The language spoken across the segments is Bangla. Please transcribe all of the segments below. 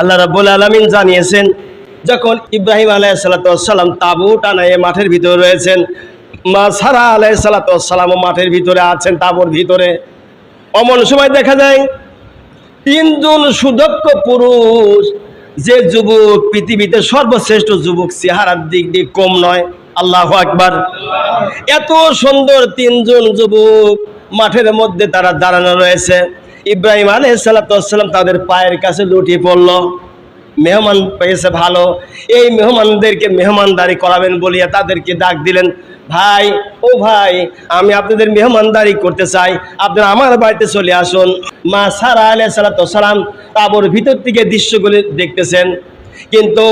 আল্লাহ রাব্বুল আলামিন জানিয়েছেন, যখন ইব্রাহিম আলাইসালাম তাবুট আনায় মাঠের ভিতরে রয়েছেন, মা সারা আলাই আলাইসালাম মাঠের ভিতরে আছেন তাবুর ভিতরে। অমন সময় দেখা যায়, তিনজন সুদক্ষ পুরুষ, যে যুবক পৃথিবীতে সর্বশ্রেষ্ঠ যুবক, চেহারার দিক দিয়ে কম নয়। আল্লাহ আকবার। এত সুন্দর তিনজন যুবক মাঠের মধ্যে তারা দাঁড়ানো রয়েছে। ইব্রাহিম আলাইসালাম তাদের পায়ের কাছে লুটিয়ে পড়ল। মেহমান পেয়েছে ভালো। এই মেহমানদেরকে মেহমানদারি করাবেন বলিয়া তাদেরকে ডাক দিলেন, ভাই, ও ভাই, আমি আপনাদের মেহমানদারি করতে চাই। আপনারা আমার বাড়িতে চলে আসুন। মা সারা আলাই সালাম তাবর ভিতর থেকে দৃশ্যগুলি দেখতেছেন। কিন্তু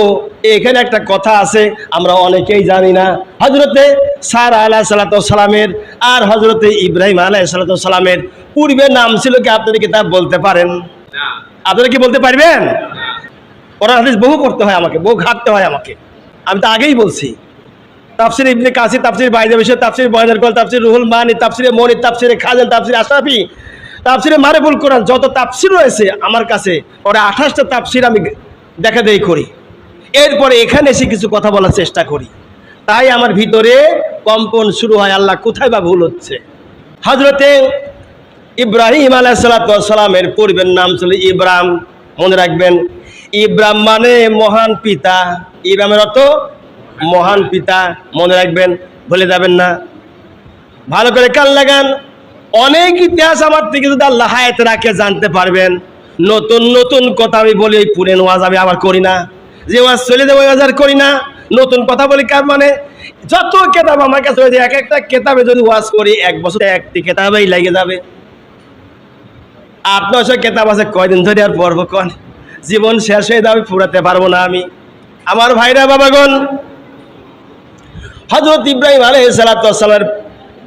এখানে একটা কথা আছে, আমরা অনেকেই জানি না। হজরতে সারা আলাহ সালামের আর হজরতে ইব্রাহিম আলাহ সালামের পূর্বের নাম ছিল কি আপনাদের কিতাব বলতে পারেন? আপনারা কি বলতে পারবেন? ওরা হাদিস বহু করতে হয় আমাকে বহু ঘাটতে হয় আমাকে। আমি তো আগেই বলছি। তাফসির ইবনে কাসির তাফসির বাইদা বিষয় তাফসির বয়নের কল তাফসির রুহুল মানি তাফসিরে মনি তাফসিরে খাজান তাফসির আশরাফি তাফসিরে মারেবুল কোরআন যত তাফসির রয়েছে আমার কাছে ওরা আঠাশটা তাফসির আমি দেখা দেই করি। এরপরে এখানে এসে কিছু কথা বলার চেষ্টা করি। তাই আমার ভিতরে কম্পন শুরু হয় আল্লাহ কোথায় বা ভুল হচ্ছে? হজরতে ইব্রাহিম আলাইসালামের পূর্বের নাম ছিল ইব্রাহিম মনে রাখবেন ইব্রাহিম মানে মহান পিতা। ইব্রাহিমের অর্থ মহান পিতা। মনে রাখবেন, ভুলে যাবেন না। ভালো করে কান লাগান। অনেক ইতিহাস আমার থেকে যদি আল্লাহ হায়াতে রাখে, জানতে পারবেন। নতুন নতুন কথা আমি বলি, ওই পুরেন ওয়াজ আমি আবার করি না। যে ওয়াজ চলে যাব, ওই ওয়াজ আর করি না। নতুন কথা বলি কার মানে? যত কেতাব আমার কাছে এক একটা কেতাবে যদি ওয়াজ করি, এক বছর একটি কেতাবেই লেগে যাবে। নয়শো কেতাব আছে, কয়দিন ধরে আর পড়ব কন? জীবন শেষ হয়ে যাবে ফুরাতে পারব না আমি। আমার ভাইরা, বাবাগণ হজরত ইব্রাহিম আলহ সালাতামের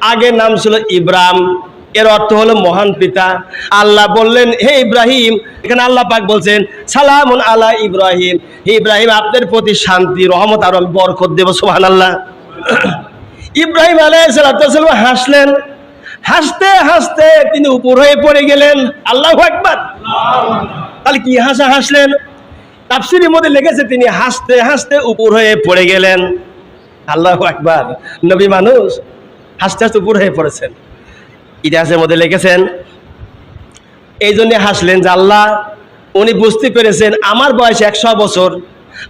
আগের নাম ছিল ইব্রাহিম। এর অর্থ হলো মহান পিতা। আল্লাহ বললেন, হে ইব্রাহিম, এখানে আল্লাহ পাক বলছেন, সালামুন আলা ইব্রাহিম। হে ইব্রাহিম, আপনার প্রতি শান্তি, রহমত আর আমি বরকত দেব সোহান আল্লাহ ইব্রাহিম আলহ সালাতাম হাসলেন। হাসতে হাসতে তিনি উপর হয়ে পড়ে গেলেন। আল্লাহ একবার তাহলে কি হাসা হাসলেন? তাফসিরের মধ্যে লেগেছে তিনি হাসতে হাসতে উপর হয়ে পড়ে গেলেন। আল্লাহ একবার নবী মানুষ হাসতে হাসতে উপর হয়ে পড়েছেন। ইতিহাসের মধ্যে লিখেছেন এই জন্যে হাসলেন যে আল্লাহ, উনি বুঝতে পেরেছেন আমার বয়স একশো বছর,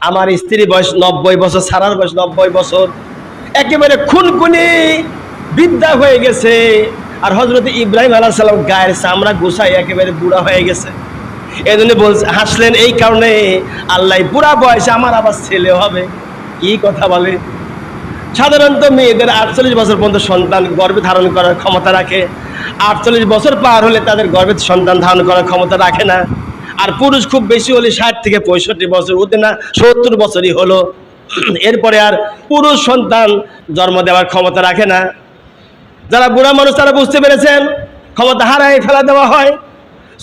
আমার স্ত্রী বয়স নব্বই বছর, সারার বয়স নব্বই বছর। একেবারে খুনকুনি বিদ্যা হয়ে গেছে। আর হজরত ইব্রাহিম আলাহ সাল্লাম গায়ের চামড়া গুছাই একেবারে বুড়া হয়ে গেছে। এই জন্য বলছে, হাসলেন এই কারণে আল্লাহ বুড়া বয়সে আমার আবার ছেলে হবে। কি কথা বলে? সাধারণত মেয়েদের আটচল্লিশ বছর পর্যন্ত সন্তান গর্ভে ধারণ করার ক্ষমতা রাখে। আটচল্লিশ বছর পার হলে তাদের গর্ভে সন্তান ধারণ করার ক্ষমতা রাখে না। আর পুরুষ খুব বেশি হলে ষাট থেকে পঁয়ষট্টি বছর ওতে না, সত্তর বছরই হলো। এরপরে আর পুরুষ সন্তান জন্ম দেওয়ার ক্ষমতা রাখে না। যারা বুড়া মানুষ, তারা বুঝতে পেরেছেন, ক্ষমতা হারাই ফেলা দেওয়া হয়।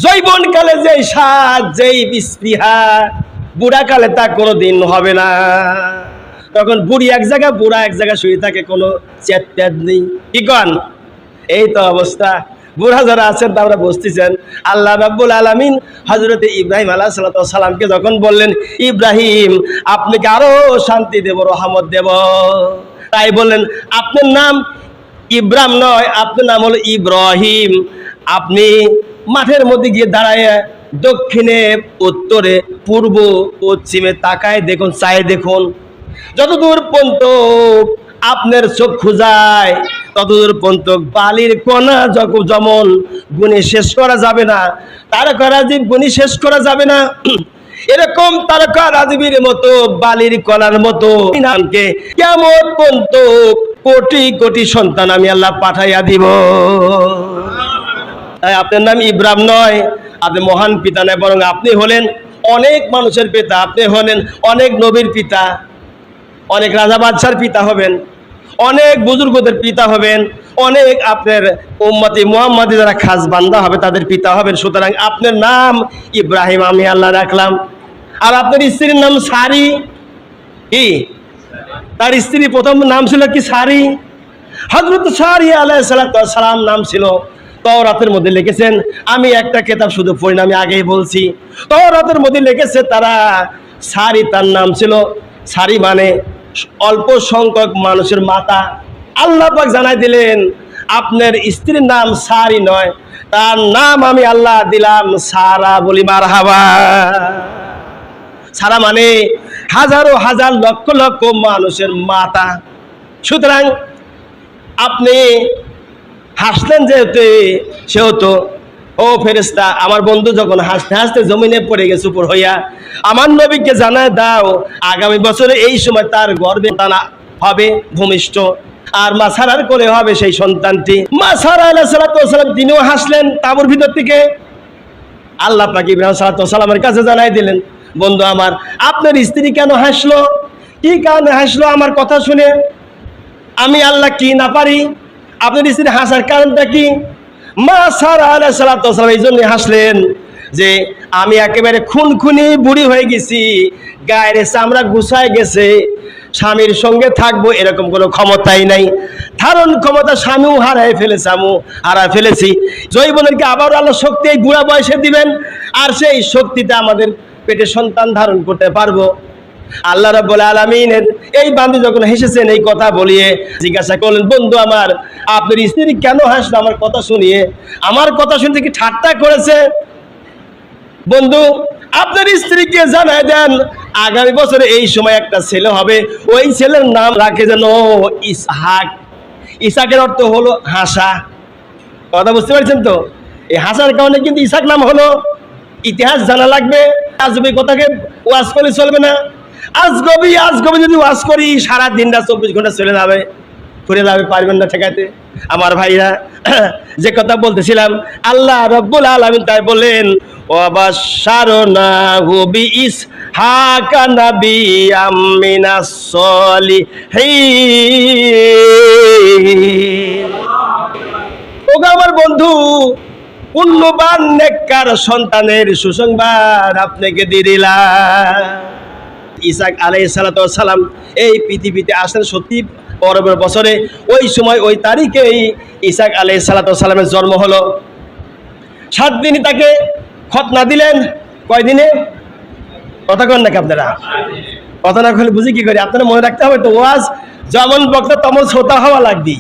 জৈবনকালে যেই স্বাদ, যেই বিস্পৃহা, বুড়াকালে তা কোনো দিন হবে না। তখন বুড়ি এক জায়গা বুড়া এক জায়গায় শুয়ে থাকে, কোনো চেত টেত নেই। কি কন? এই তো অবস্থা। বুড়া যারা আছেন, তারা বুঝতেছেন, আল্লাহ রাব্বুল আলামিন হজরত ইব্রাহিম আলাহ সালামকে যখন বললেন, ইব্রাহিম, আপনাকে আরও শান্তি দেব, রহমত দেব। তাই বললেন, আপনার নাম ইব্রাহিম নয়, আপনার নাম হলো ইব্রাহিম। আপনি মাঠের মধ্যে গিয়ে দাঁড়ায়, দক্ষিণে, উত্তরে, পূর্ব, পশ্চিমে তাকায় দেখুন চায় দেখুন। যতদূর পর্যন্ত আপনার চক্ষু যায় ততদূর পর্যন্ত বালির কণা যখন যেমন গুণে শেষ করা যাবে না। তারকা রাজীব গুণী শেষ করা যাবে না। এরকম তারকা রাজীবের মতো, বালির কণার মতো কেমন পর্যন্ত কোটি কোটি সন্তান আমি আল্লাহ পাঠাইয়া দিব। আপনার নাম ইব্রাহিম নয়, আপনি মহান পিতা নয়, বরং আপনি হলেন অনেক মানুষের পিতা, আপনি হলেন অনেক নবীর পিতা, অনেক রাজা বাদশার পিতা হবেন, অনেক বুজুর্গদের পিতা হবেন, অনেক আপনার উম্মতি মোহাম্মদি যারা খাস বান্দা হবে তাদের পিতা হবেন। সুতরাং আপনার নাম ইব্রাহিম আমি আল্লাহ রাখলাম। আর আপনার স্ত্রীর নাম সারি। কি? তার স্ত্রী প্রথম নাম ছিল কি সারি? হজরত সারি আলাহ সালাম নাম ছিল। তওরাতের মধ্যে লিখেছেন, আমি একটা কেতাব শুধু আমি আগেই বলছি। তওরাতের মধ্যে লিখেছে তারা, সারি তার নাম ছিল। সারি মানে অল্প সংখ্যক মানুষের মাতা। আল্লাহ পাক জানাই দিলেন, আপনার স্ত্রীর নাম সারি নয়, তার নাম আমি আল্লাহ দিলাম সারা বলি মার হাবা সারা মানে হাজারো হাজার লক্ষ লক্ষ মানুষের মাতা সুতরাং আপনি হাসলেন যেহেতু, সেহেতু, ও ফেরেস্তা আমার বন্ধু যখন হাসতে হাসতে জমিনে পড়ে গেছে উপর হইয়া, আমার নবীকে জানায় দাও, আগামী বছরে এই সময় তার গর্বে টানা হবে ভূমিষ্ঠ। আর মাসারার করে হবে সেই সন্তানটি। মাসারা আলাহ সালাম তিনিও হাসলেন তাবুর ভিতর থেকে। আল্লাহ পাক ইব্রাহিম সালামের কাছে জানাই দিলেন বন্ধু আমার, আপনার স্ত্রী কেন হাসলো? কি কারণে হাসলো আমার কথা শুনে? আমি আল্লাহ কি না পারি? আপনার স্ত্রী হাসার কারণটা কি? মা সারা আলাহ সালাম এই জন্য হাসলেন যে, আমি একেবারে খুনখুনি বুড়ি হয়ে গেছি, গায়ের চামড়া গুছায় গেছে, স্বামীর সঙ্গে থাকব এরকম কোনো ক্ষমতাই নাই। ধারণ ক্ষমতা স্বামীও হারাই ফেলেছে আমু হারাই ফেলেছি। জৈবনেরকে আবার আল্লাহ শক্তি এই বুড়া বয়সে দিবেন? আর সেই শক্তিতে আমাদের পেটে সন্তান ধারণ করতে পারব। আল্লাহ রাব্বুল আলামিনের এই বান্ধব যখন হেসেছেন, এই কথা বলিয়ে জিজ্ঞাসা করলেন, বন্ধু আমার, আপনার স্ত্রী কেন হাসলো? আমার কথা শুনিয়ে। আমার কথা শুনতে কি ঠাট্টা করেছে? বন্ধু, আপনার স্ত্রীকে জানায় দেন, আগামী বছরে এই সময় একটা ছেলে হবে। ওই ছেলের নাম রাখে যেন ইসহাক। ইসাকের অর্থ হলো হাসা। কথা বুঝতে পারছেন তো? এই হাসার কারণে কিন্তু ইসাক নাম হলো ইতিহাস জানা লাগবে। আজগবি কথাকে ওয়াজ করলে চলবে না। আজগবি আজগবি যদি ওয়াজ করি সারা দিনটা চব্বিশ ঘণ্টা চলে যাবে। ঘুরে যাবে, পারবেন না ঠেকাতে। আমার ভাইরা, যে কথা বলতেছিলাম, আল্লাহ রব্বুল আলমিন তাই বললেন আমার বন্ধু পুণ্যবান নেককার সন্তানের সুসংবাদ আপনাকে দিয়ে দিলাম। ইসাক আলাই সালাম এই পৃথিবীতে আসেন সত্যি পরবের বছরে। ওই সময়, ওই তারিখেই ইসাক আলাই সালামের জন্ম হলো। সাত দিনই তাকে খতনা দিলেন। কয়দিনে? কথা কন নাকি আপনারা? কথা না করলে বুঝি কি করি? আপনারা মনে রাখতে হবে তো, ওয়াজ যেমন বক্তা, তেমন শ্রোতা হওয়া লাগবে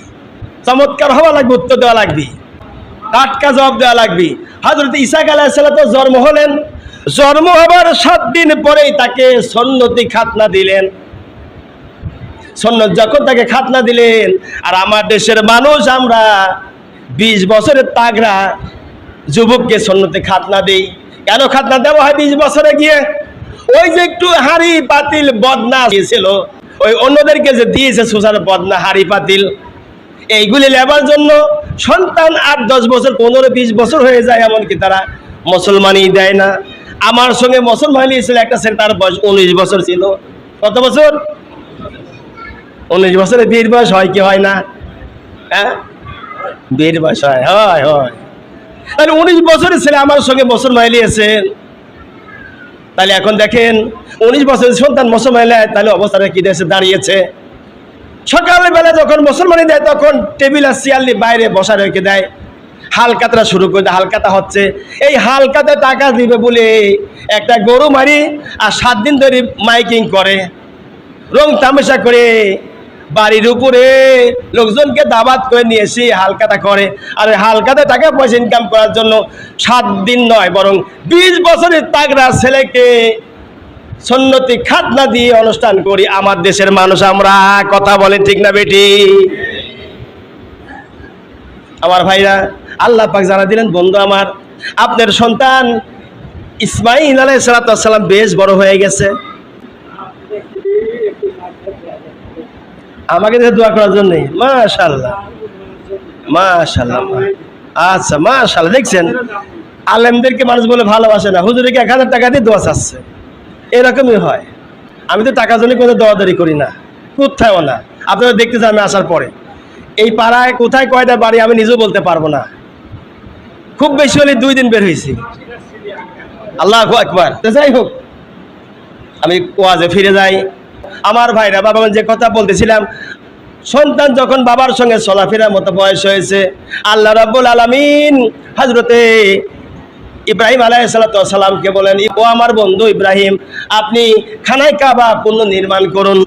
চমৎকার হওয়া লাগবে, উত্তর দেওয়া লাগবে টাটকা জবাব দেওয়া লাগবে। হজরত ইসাক আলাহ জন্ম হলেন। জন্ম হবার সাত দিন পরেই তাকে সন্নতি খাতনা দিলেন। সন্ন্যত যখন তাকে খাতনা দিলেন, আর আমার দেশের মানুষ আমরা বিশ বছরের তাগরা যুবককে সন্ন্যতে খাতনা দেই। কেন খাতনা দেওয়া হয় বিশ বছরে গিয়ে? ওই যে একটু হাড়ি পাতিল বদনা দিয়েছিল ওই অন্যদেরকে যে দিয়েছে সুসার বদনা, হাড়ি পাতিল এইগুলি লেবার জন্য সন্তান আট, দশ বছর, পনেরো, বিশ বছর হয়ে যায় এমনকি তারা মুসলমানই দেয় না। আমার সঙ্গে মুসলমানই ছিল, একটা ছেলে তার বয়স উনিশ বছর ছিল। কত বছর? উনিশ বছরে বিয়ের বয়স হয় কি হয় না? হ্যাঁ? বিয়ের বয়স হয় হয় হয়। তাহলে উনিশ বছরের ছেলে আমার সঙ্গে মুসলমান নিয়েছেন তাহলে এখন দেখেন, উনিশ বছরের সন্তান মুসলমান তাহলে অবস্থাটা কি দেশে দাঁড়িয়েছে? সকালবেলা যখন মুসলমানি দেয়, তখন টেবিল আর চেয়ারলি বাইরে বসা রেখে দেয়। হালকাতা শুরু করে দেয়, হালকাতা হচ্ছে। এই হালকাতে টাকা দিবে বলে একটা গরু মারি আর সাত দিন ধরে মাইকিং করে। রং তামাশা করে বাড়ির উপরে লোকজনকে দাবাত করে নিয়ে এসে হালকাতা করে। আর হালকাতে টাকা পয়সা ইনকাম করার জন্য সাত দিন নয়, বরং বিশ বছরের তাগরা ছেলেকে সন্নতি খাতনা দিয়ে অনুষ্ঠান করি। আমার দেশের মানুষ আমরা, কথা বলে ঠিক না বেটি? আমার ভাইরা, আল্লাহ পাক জানা দিলেন, বন্ধু আমার, আপনার সন্তান ইসমাইল আলাই সালাতাম বেশ বড় হয়ে গেছে। আমাকে দেখে দোয়া করার জন্য মাশাল্লাহ মাশাল্লাহ আচ্ছা মাশাল্লাহ দেখছেন? আলেমদেরকে মানুষ বলে ভালোবাসে না। হুজুরকে এক হাজার টাকা দিয়ে দোয়া চাচ্ছে? এরকমই হয়। আমি তো টাকা জন্য কোনো দোয়াদারি করি না কোথাও না। আপনারা দেখতে আমি আসার পরে। এই পাড়ায় কোথায় কয়টা বাড়ি আমি নিজেও বলতে পারব না। খুব বেশি হলে দুই দিন বের হয়েছি। আল্লাহ একবার যাই হোক, আমি ওয়াজে ফিরে যাই। আমার ভাইরা, বাবা যে কথা বলতেছিলাম, সন্তান যখন বাবার সঙ্গে চলাফেরার মতো বয়স হয়েছে, আল্লাহ রাব্বুল আলামিন হজরতে ইব্রাহিম আলাইসালাতামকে বলেন ও আমার বন্ধু ইব্রাহিম আপনি খানায় কাবা পুনঃ নির্মাণ করুন।